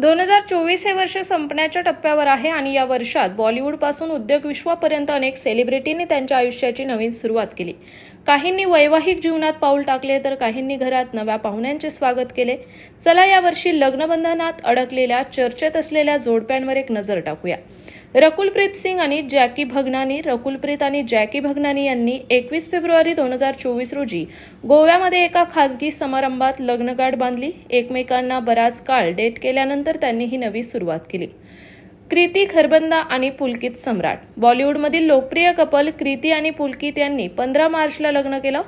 दोन हजार चोवीस हे वर्ष संपण्याच्या टप्प्यावर आहे आणि या वर्षात बॉलिवूडपासून उद्योग विश्वापर्यंत अनेक सेलिब्रिटींनी त्यांच्या आयुष्याची नवीन सुरुवात केली. काहींनी वैवाहिक जीवनात पाऊल टाकले तर काहींनी घरात नव्या पाहुण्यांचे स्वागत केले. चला यावर्षी लग्नबंधनात अडकलेल्या चर्चेत असलेल्या जोडप्यांवर एक नजर टाकूया. रकुलप्रीत सिंग आणि जॅकी भगनानी रकुलप्रीत आणि जॅकी भगनानी यांनी एकवीस फेब्रुवारी दोन हजार चोवीस रोजी गोव्यामध्ये एका खासगी समारंभात लग्नगाठ बांधली. एकमेकांना बराच काळ डेट केल्यानंतर त्यांनी ही नवी सुरुवात केली. कृती खरबंदा आणि पुलकित सम्राट. बॉलिवूडमधील लोकप्रिय कपल कृती आणि पुलकित यांनी पंधरा मार्चला लग्न केलं.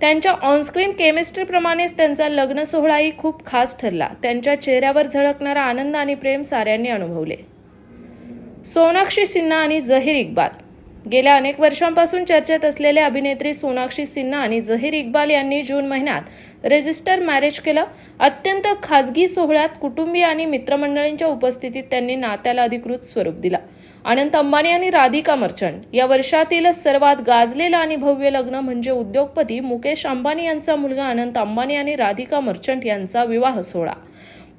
त्यांच्या ऑनस्क्रीन केमिस्ट्रीप्रमाणेच त्यांचा लग्न सोहळाही खूप खास ठरला. त्यांच्या चेहऱ्यावर झळकणारा आनंद आणि प्रेम साऱ्यांनी अनुभवले. सोनाक्षी सिन्हा आणि जहीर इक्बाल. गेल्या अनेक वर्षांपासून चर्चेत असलेले अभिनेत्री सोनाक्षी सिन्हा आणि जहीर इक्बाल यांनी जून महिन्यात रजिस्टर मॅरेज केलं. अत्यंत खाजगी सोहळ्यात कुटुंबीय आणि मित्रमंडळींच्या उपस्थितीत त्यांनी नात्याला अधिकृत स्वरूप दिला. अनंत अंबानी आणि राधिका मर्चंट या वर्षातील सर्वात गाजलेलं आणि भव्य लग्न म्हणजे उद्योगपती मुकेश अंबानी यांचा मुलगा अनंत अंबानी आणि राधिका मर्चंट यांचा विवाह सोहळा.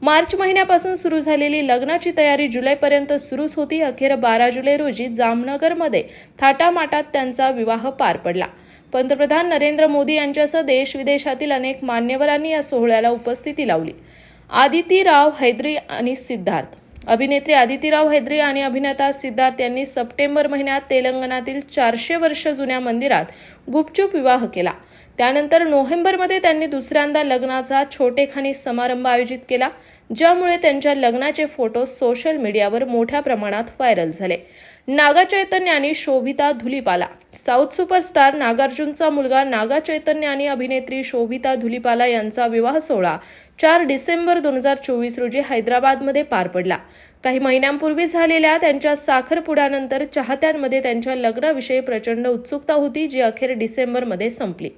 मार्च महिन्यापासून सुरू झालेली लग्नाची तयारी जुलैपर्यंत सुरूच होती. अखेर बारा जुलै रोजी जामनगरमध्ये थाटामाटात त्यांचा विवाह पार पडला. पंतप्रधान नरेंद्र मोदी यांच्यासह देश विदेशातील अनेक मान्यवरांनी या सोहळ्याला उपस्थिती लावली. आदिती राव हैद्री आणि सिद्धार्थ अभिनेत्री आदितीराव हैद्री आणि अभिनेता सिद्धार्थ यांनी सप्टेंबर महिन्यात तेलंगणातील चारशे वर्ष जुन्या मंदिरात गुपचूप विवाह केला. त्यानंतर नोव्हेंबरमध्ये त्यांनी दुसऱ्यांदा लग्नाचा छोटेखानी समारंभ आयोजित केला ज्यामुळे त्यांच्या लग्नाचे फोटो सोशल मीडियावर मोठ्या प्रमाणात व्हायरल झाले. नागा चैतन्य आणि शोभिता धुलीपाला. साऊथ सुपरस्टार नागार्जुनचा मुलगा नागा चैतन्य आणि अभिनेत्री शोभिता धुलीपाला यांचा विवाह सोहळा चार डिसेंबर दोन हजार चोवीस रोजी हैदराबादमध्ये पार पडला. काही महिन्यांपूर्वी झालेल्या त्यांच्या साखरपुड्यानंतर चाहत्यांमध्ये त्यांच्या लग्नाविषयी प्रचंड उत्सुकता होती जी अखेर डिसेंबरमध्ये संपली.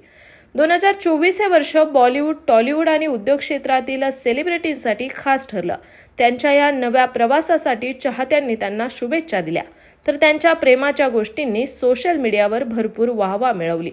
दोन हजार चोवीस हे वर्ष बॉलिवूड टॉलिवूड आणि उद्योग क्षेत्रातील सेलिब्रिटींसाठी खास ठरलं. त्यांच्या या नव्या प्रवासासाठी चाहत्यांनी त्यांना शुभेच्छा दिल्या. तर त्यांच्या प्रेमाच्या गोष्टींनी सोशल मीडियावर भरपूर वाहवा मिळवली.